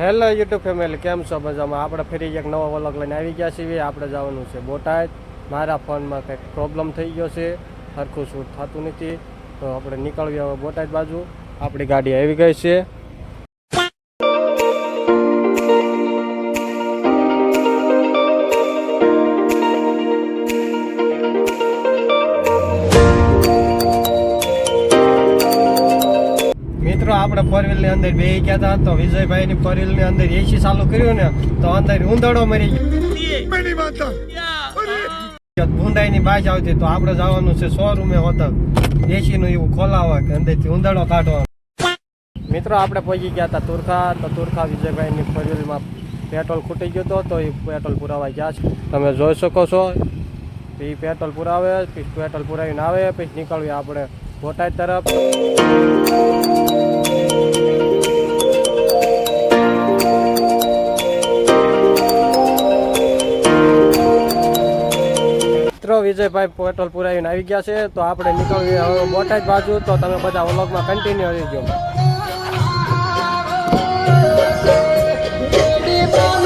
Hello YouTube family કેમ છો? મજામાં? આપણે ફરી એક નવો વ્લોગ લઈને આવી ગયા છીએ. આપણે જવાનું છે બોટાદ. મારા ફોનમાં કંઈક પ્રોબ્લેમ થઈ ગયો છે. સરખું શૂટ થતું નથી. તો આપણે નીકળવી હવે બોટાદ બાજુ. આપણી ગાડી આવી ગઈ છે. આપણે ફોર વ્હીલની અંદર બે ગયા હતા તો વિજયભાઈ ની ફોર વ્હીલની અંદર એસી ચાલુ કર્યું ને તો અંદર ઊંધડો મરી ગયો. ભૂંડાઈ ની બાજ આવતી તો આપણે જવાનું છે શોરૂમે હોતા એસી નું એવું ખોલાવા કે અંદરથી ઉંદરડો કાઢવાનો. મિત્રો આપણે પહોંચી ગયા હતા તુરખા. તો તુરખા વિજયભાઈ ની ફોર વ્હીલમાં પેટ્રોલ ખૂટી ગયો હતો તો એ પેટ્રોલ પુરાવા ગયા છે. તમે જોઈ શકો છો. પછી પેટ્રોલ પુરાવે પછી પેટ્રોલ પુરાવીને આવે પછી નીકળવી આપણે બોટાદ તરફ. વિજયભાઈ પેટ્રોલ પુરાવીને આવી ગયા છે, તો આપણે નીકળીએ હવે બોટાદ બાજુ, તો તમે બધા વ્લોગમાં કન્ટિન્યુ રહી આખી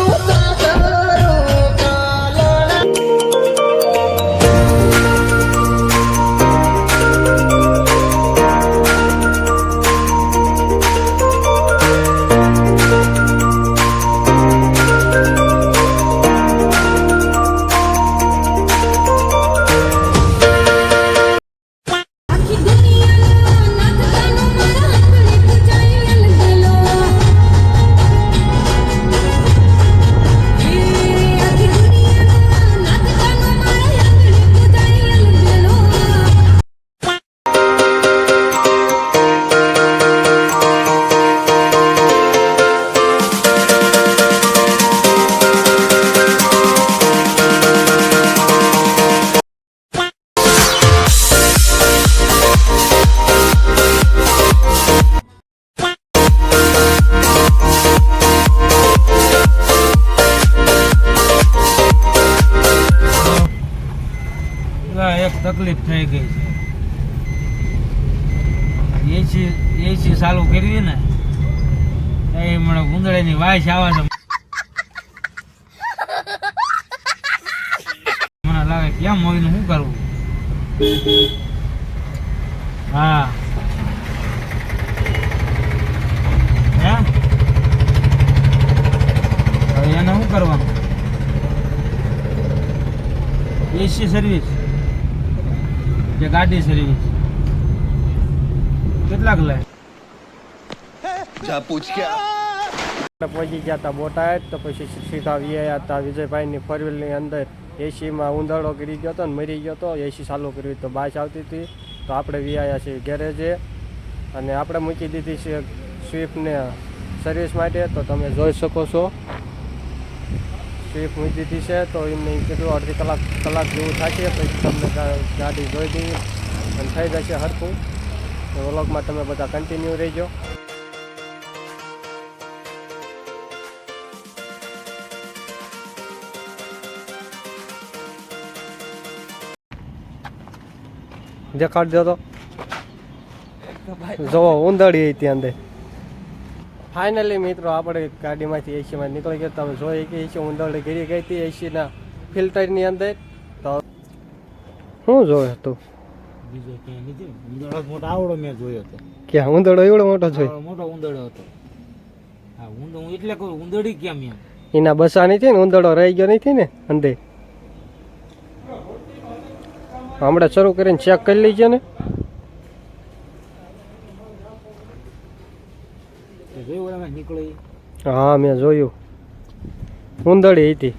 એક તકલીફ થઈ ગઈ છે. એસી એસી ચાલુ કરવી ને એ મને ઉંદડાની વાસ આવે છે મને લાગે, કેમ હોય ને શું કરવું? હા. એને શું કરવાનું? એસી સર્વિસ કે ગાડી સર્વિસ કેટલાક લે? જા પૂછ કે પહોંચી ગયા હતા બોટાદ, તો પછી સીધા વીઆયા હતા. વિજયભાઈની ફોરની અંદર એસીમાં ઉંધળો કરી ગયો હતો ને મરી ગયો હતો, એસી ચાલુ કરવી તો બાસ આવતી હતી, તો આપણે વીઆયા છીએ ગેરેજે. અને આપણે મૂકી દીધી છે સ્વિફ્ટ ને સર્વિસ માટે. તો તમે જોઈ શકો છો. સ્વિફ્ટ મૂકી દીધી છે તો એમને કેટલું અડધી કલાક કલાક જેવું થશે પછી તમને ગાડી જોઈ દઈએ. અને થઈ જશે હરખું. તો વ્લોગમાં તમે બધા કન્ટિન્યુ રહેજો. દેખાડજો તો. જો ઉંદડી હતી અંદર. ફાઇનલી મિત્રો આપણે ગાડીમાંથી એસીમાં નીકળી ગયા. તમે જોઈએ કે એસી ઉંદરડી ગીરી ગઈ હતી એસીના ફિલ્ટરની અંદર. તો શું જોયું તું બીજો ક્યાંય નથી. ઉંદડો મોટો આવડો મેં જોયો હતો. ક્યાં? ઉંદરડો એવડો મોટો જોઈ હતો. હા ઊંડો એટલે કહું ઉંદડી કેમ એમ? એના બસા નથી ને? ઉંદરડો રહી ગયો નથી ને? અંદર. હમણાં શરૂ કરીને ચેક કરી લીજો ને. જોયું ઓલામાં નીકળી હા મેં જોયું. ઉંદડી હતી.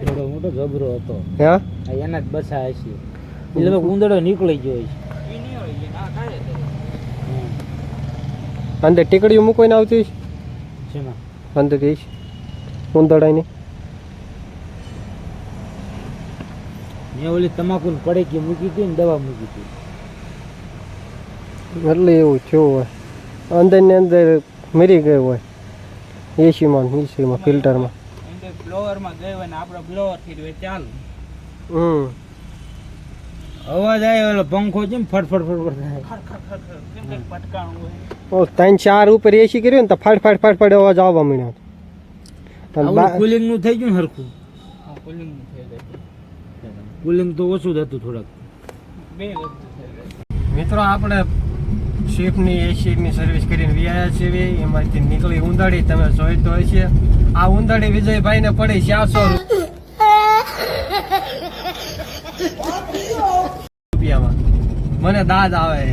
ઉંદડો મોટો જબરો હતો. હા? આ એના જ બસા હશે. એટલે ઉંદડો નીકળી ગયો છે. અંદર ટીકડીઓ મૂકીને આવતી? શેમાં અંદર જઈશ ઉંદરડાની મેં ઓલી તમાકુ પડીકી મૂકી હતી ને દવા મૂકી હતી. એટલે એવું થયું હોય. અંદર ને અંદર મરી ગયું હોય. એસીમાં એસીમાં ફિલ્ટરમાં. અંદર બ્લોવરમાં ગઈ હોય ને આપણે બ્લોવરથી ચાલુ. હમ. અવાજ આવ્યો એટલે પંખો છે ને ફટફટ ફટ ફટ ફટ થાય. ઓ ત્રણ ચાર ઉપર એસી કર્યું ને તો ફાડ ફાડ ફાડ ફાડ અવાજ આવવા મળ્યો કુલિંગનું થઈ ગયું ને હરખું? કુલિંગ તો ઓછું થતું થોડાક. મિત્રો આપણે સ્વિફ્ટની એસીની સર્વિસ કરીને વ્યાયા છીએ એમાંથી નીકળી ઉંદાડી તમે જોઈ તો છે. આ ઉંદાડી વિજયભાઈને પડી ચારસો રૂપિયામાં. મને દાદ આવે.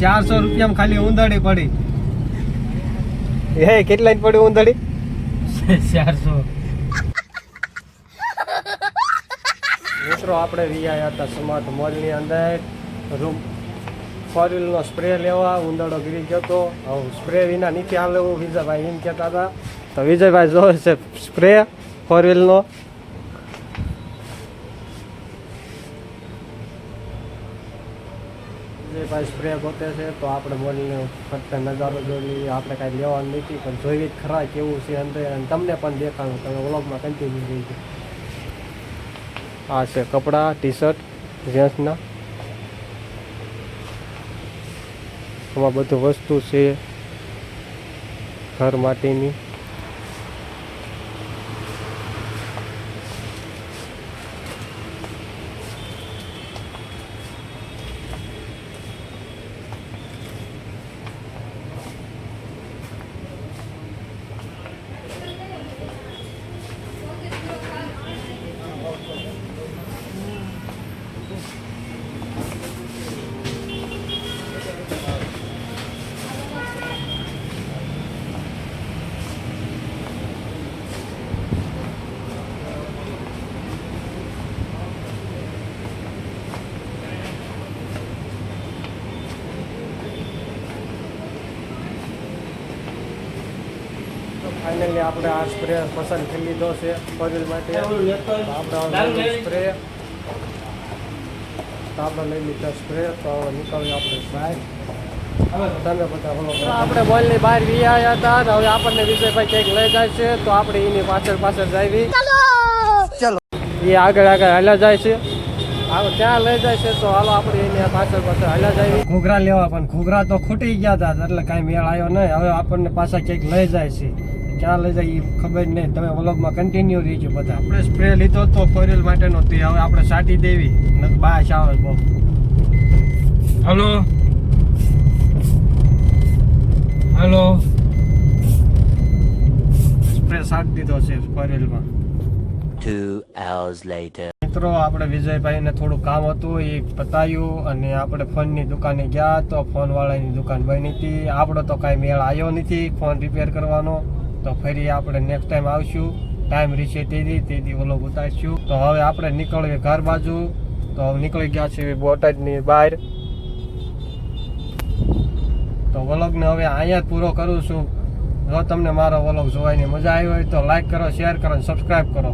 ચારસો રૂપિયામાં ખાલી ઉંદાડી પડી. હે કેટલા પડી ઉંદાડી? ચારસો. મિત્રો આપણે વિયા હતા સમાટ મોલની અંદર. રૂમ ફોર વ્હીલનો સ્પ્રે લેવા, ઉંદરડો ગીરી ગયો હતો હું સ્પ્રે વિના નીચે આ લેવું વિજયભાઈ એમ કહેતા હતા. તો વિજયભાઈ જોવે છે સ્પ્રે ફોરવ્હીલનો વિજયભાઈ સ્પ્રે ગોતે છે, તો આપણે મોલને ફક્ત નજારો જોઈ આપણે કાંઈ લેવાનું નથી, પણ જોઈએ જ ખરા કેવું છે અંદર અને તમને પણ દેખાડું, તમે વ્લોગમાં કન્ટિન્યુ રહીજો. આ છે કપડાં ટી શર્ટ જેન્ટ્સના આમાં બધું વસ્તુ છે ઘર માટેની. ફાઇનલી આપણે આ સ્પ્રે પસંદ કરી લીધો છે ફોરવ્હીલ માટે. આપણે સ્પ્રે. આપણે લઈ લીધો સ્પ્રે. તો હવે નીકળીએ આપણે બહાર તમે બધા બોલો આપણે બોલની બહાર વી આવ્યા હતા ને હવે આપણને વિજયભાઈ ક્યાંક લઈ જાય છે. તો આપણે એની પાછળ પાછળ જાવી એ આગળ આગળ હાલ્યા જાય છે. આ ત્યાં લઈ જાય છે? તો હાલો આપણે એને પાછળ પાછળ હાલ્યા જાય ઘૂઘરા લેવા પણ ઘૂઘરા તો ખૂટી ગયા હતા એટલે કાંઈ મેળ આવ્યો નહીં. હવે આપણને પાછા ક્યાંક લઈ જાય છે. ક્યાં લઈ જાય એ ખબર નહીં તમે વ્લોગમાં કન્ટિન્યુ રહીજો બધા. આપણે સ્પ્રે લીધો તો ફોરવ્હીલ માટેનો તે. હવે આપણે સાટી દેવી. નથી બાશ આવે બહુ. હલો? હલો? સ્પ્રે સાટી દીધો છે ફોરવ્હીલમાં Two hours later. મિત્રો આપણે વિજયભાઈને થોડું કામ હતું એ પતાયું અને આપણે ફોનની દુકાને ગયા તો ફોનવાળાની દુકાન બની હતી. આપણો તો કાંઈ મેળ આવ્યો નથી ફોન રિપેર કરવાનો. તો ફરી આપણે નેક્સ્ટ ટાઈમ આવશું. ટાઈમ રીશે તેથી તેથી ઓલો ઉતારશું. તો હવે આપણે નીકળીએ ઘર બાજુ. તો હવે નીકળી ગયા છીએ બોટાદની બહાર. તો વલોગને હવે અહીંયા જ પૂરો કરું છું. જો તમને મારો વલોગ જોવાની મજા આવી હોય તો લાઈક કરો શેર કરો અને સબસ્ક્રાઈબ કરો.